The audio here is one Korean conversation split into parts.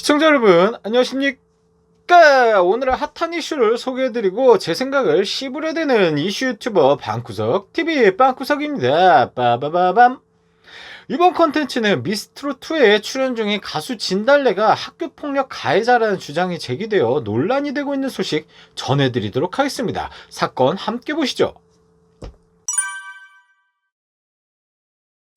시청자 여러분 안녕하십니까? 오늘은 핫한 이슈를 소개해드리고 제 생각을 씹으려대는 이슈 유튜버 방구석 TV 방구석입니다. 빠바바밤. 이번 컨텐츠는 미스트로2에 출연 중인 가수 진달래가 학교폭력 가해자라는 주장이 제기되어 논란이 되고 있는 소식 전해드리도록 하겠습니다. 사건 함께 보시죠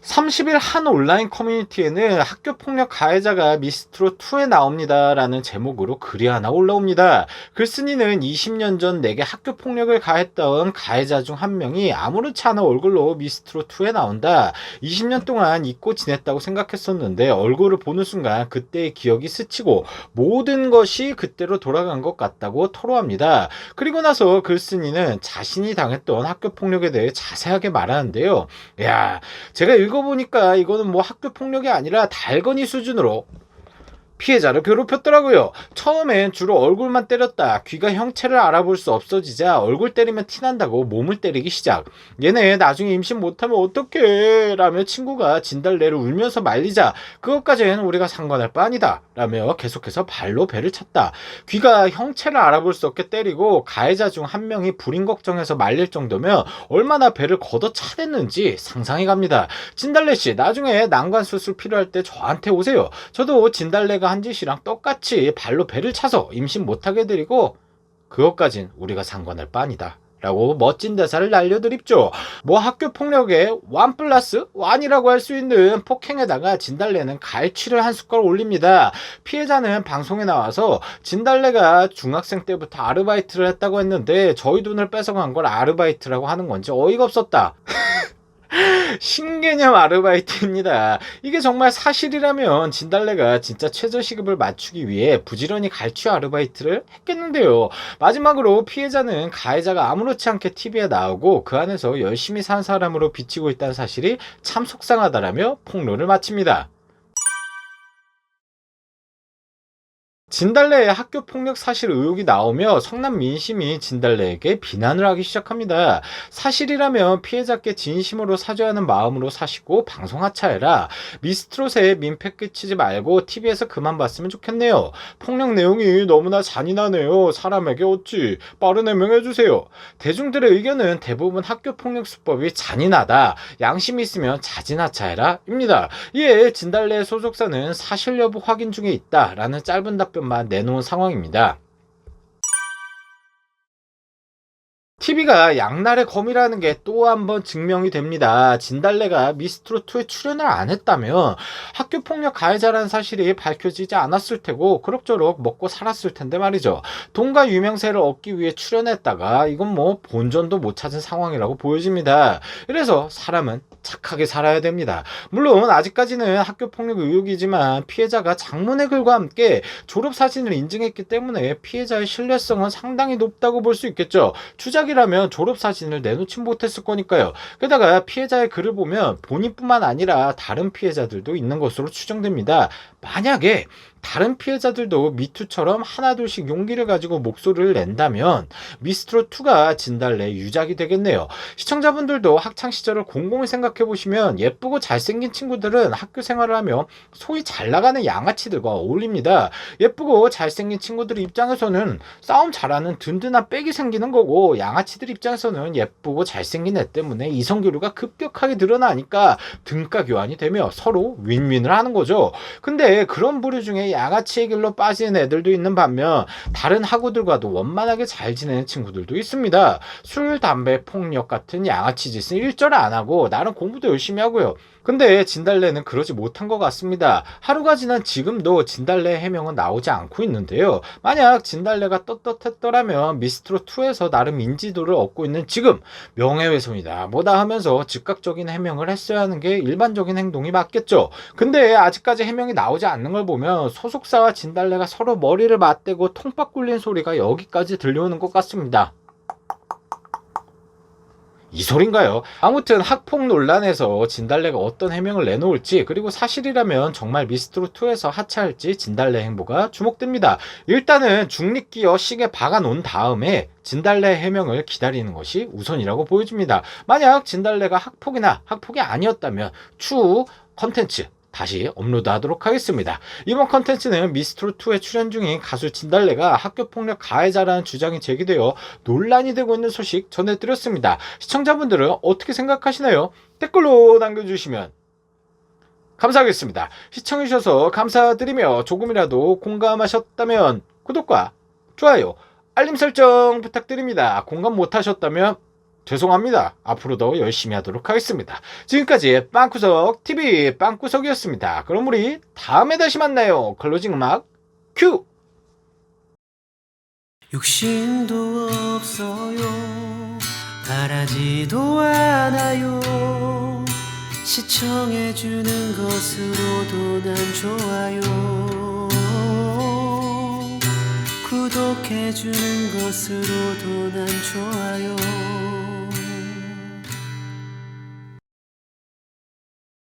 30일 한 온라인 커뮤니티에는 학교 폭력 가해자가 미스트로 2에 나옵니다라는 제목으로 글이 하나 올라옵니다. 글쓴이는 20년 전 내게 학교 폭력을 가했던 가해자 중 한 명이 아무렇지 않은 얼굴로 미스트로 2에 나온다. 20년 동안 잊고 지냈다고 생각했었는데 얼굴을 보는 순간 그때의 기억이 스치고 모든 것이 그때로 돌아간 것 같다고 토로합니다. 그리고 나서 글쓴이는 자신이 당했던 학교 폭력에 대해 자세하게 말하는데요. 야, 제가 읽 읽어보니까 이거는 뭐 학교 폭력이 아니라 달건이 수준으로 피해자를 괴롭혔더라고요. 처음엔 주로 얼굴만 때렸다. 귀가 형체를 알아볼 수 없어지자 얼굴 때리면 티난다고 몸을 때리기 시작. 얘네 나중에 임신 못하면 어떡해 라며 친구가 진달래를 울면서 말리자 그것까지는 우리가 상관할 바 아니다 라며 계속해서 발로 배를 찼다. 귀가 형체를 알아볼 수 없게 때리고 가해자 중 한 명이 불임 걱정해서 말릴 정도면 얼마나 배를 걷어 차댔는지 상상이 갑니다. 진달래 씨 나중에 난관 수술 필요할 때 저한테 오세요. 저도 진달래가 한 짓이랑 똑같이 발로 배를 차서 임신 못하게 해드리고 그것까진 우리가 상관할 바 아니다. 라고 멋진 대사를 날려드립죠. 뭐 학교 폭력의 완 플러스 완이라고 할 수 있는 폭행에다가 진달래는 갈취를 한 숟갈 올립니다. 피해자는 방송에 나와서 진달래가 중학생 때부터 아르바이트를 했다고 했는데 저희 돈을 뺏어간 걸 아르바이트라고 하는 건지 어이가 없었다. 신개념 아르바이트입니다. 이게 정말 사실이라면 진달래가 진짜 최저시급을 맞추기 위해 부지런히 갈취 아르바이트를 했겠는데요. 마지막으로 피해자는 가해자가 아무렇지 않게 TV에 나오고 그 안에서 열심히 산 사람으로 비치고 있다는 사실이 참 속상하다라며 폭로를 마칩니다. 진달래의 학교 폭력 사실 의혹이 나오며 성남 민심이 진달래에게 비난을 하기 시작합니다. 사실이라면 피해자께 진심으로 사죄하는 마음으로 사시고 방송 하차해라. 미스트롯에 민폐 끼치지 말고 TV에서 그만 봤으면 좋겠네요. 폭력 내용이 너무나 잔인하네요. 사람에게 어찌 빠른 해명해주세요. 대중들의 의견은 대부분 학교 폭력 수법이 잔인하다. 양심 있으면 자진 하차해라. 입니다. 이에 진달래 소속사는 사실 여부 확인 중에 있다라는 짧은 답변 답변만 내놓은 상황입니다. TV가 양날의 검이라는 게 또 한 번 증명이 됩니다. 진달래가 미스트롯2에 출연을 안 했다면 학교폭력 가해자라는 사실이 밝혀지지 않았을 테고 그럭저럭 먹고 살았을 텐데 말이죠. 돈과 유명세를 얻기 위해 출연했다가 이건 뭐 본전도 못 찾은 상황이라고 보여집니다. 그래서 사람은 착하게 살아야 됩니다. 물론 아직까지는 학교 폭력 의혹이지만 피해자가 장문의 글과 함께 졸업 사진을 인증했기 때문에 피해자의 신뢰성은 상당히 높다고 볼 수 있겠죠. 추작이라면 졸업 사진을 내놓지 못했을 거니까요. 게다가 피해자의 글을 보면 본인뿐만 아니라 다른 피해자들도 있는 것으로 추정됩니다. 만약에 다른 피해자들도 미투처럼 하나둘씩 용기를 가지고 목소리를 낸다면 미스트롯2가 진달래 유작이 되겠네요. 시청자분들도 학창시절을 곰곰이 생각해 보시면 예쁘고 잘생긴 친구들은 학교 생활을 하며 소위 잘 나가는 양아치들과 어울립니다. 예쁘고 잘생긴 친구들 입장에서는 싸움 잘하는 든든한 백이 생기는 거고 양아치들 입장에서는 예쁘고 잘생긴 애 때문에 이성교류가 급격하게 늘어나니까 등가 교환이 되며 서로 윈윈을 하는 거죠. 근데 그런 부류 중에 양아치의 길로 빠지는 애들도 있는 반면 다른 학우들과도 원만하게 잘 지내는 친구들도 있습니다. 술, 담배, 폭력 같은 양아치 짓은 일절 안 하고 나는 공부도 열심히 하고요. 근데 진달래는 그러지 못한 것 같습니다. 하루가 지난 지금도 진달래 해명은 나오지 않고 있는데요. 만약 진달래가 떳떳했더라면 미스트로2에서 나름 인지도를 얻고 있는 지금 명예훼손이다 뭐다 하면서 즉각적인 해명을 했어야 하는 게 일반적인 행동이 맞겠죠. 근데 아직까지 해명이 나오지 않는 걸 보면 소속사와 진달래가 서로 머리를 맞대고 통박 굴린 소리가 여기까지 들려오는 것 같습니다. 이 소린가요? 아무튼 학폭 논란에서 진달래가 어떤 해명을 내놓을지 그리고 사실이라면 정말 미스트로2에서 하차할지 진달래 행보가 주목됩니다. 일단은 중립기어 시계 박아 놓은 다음에 진달래 해명을 기다리는 것이 우선이라고 보여집니다. 만약 진달래가 학폭이나 학폭이 아니었다면 추후 컨텐츠 다시 업로드하도록 하겠습니다. 이번 컨텐츠는 미스트롯2에 출연 중인 가수 진달래가 학교폭력 가해자라는 주장이 제기되어 논란이 되고 있는 소식 전해드렸습니다. 시청자분들은 어떻게 생각하시나요? 댓글로 남겨주시면 감사하겠습니다. 시청해주셔서 감사드리며 조금이라도 공감하셨다면 구독과 좋아요, 알림 설정 부탁드립니다. 공감 못하셨다면 죄송합니다. 앞으로도 열심히 하도록 하겠습니다. 지금까지 빵구석 TV 빵구석이었습니다. 그럼 우리 다음에 다시 만나요. 클로징 음악 큐! 욕심도 없어요 바라지도 않아요 시청해주는 것으로도 난 좋아요 구독해주는 것으로도 난 좋아요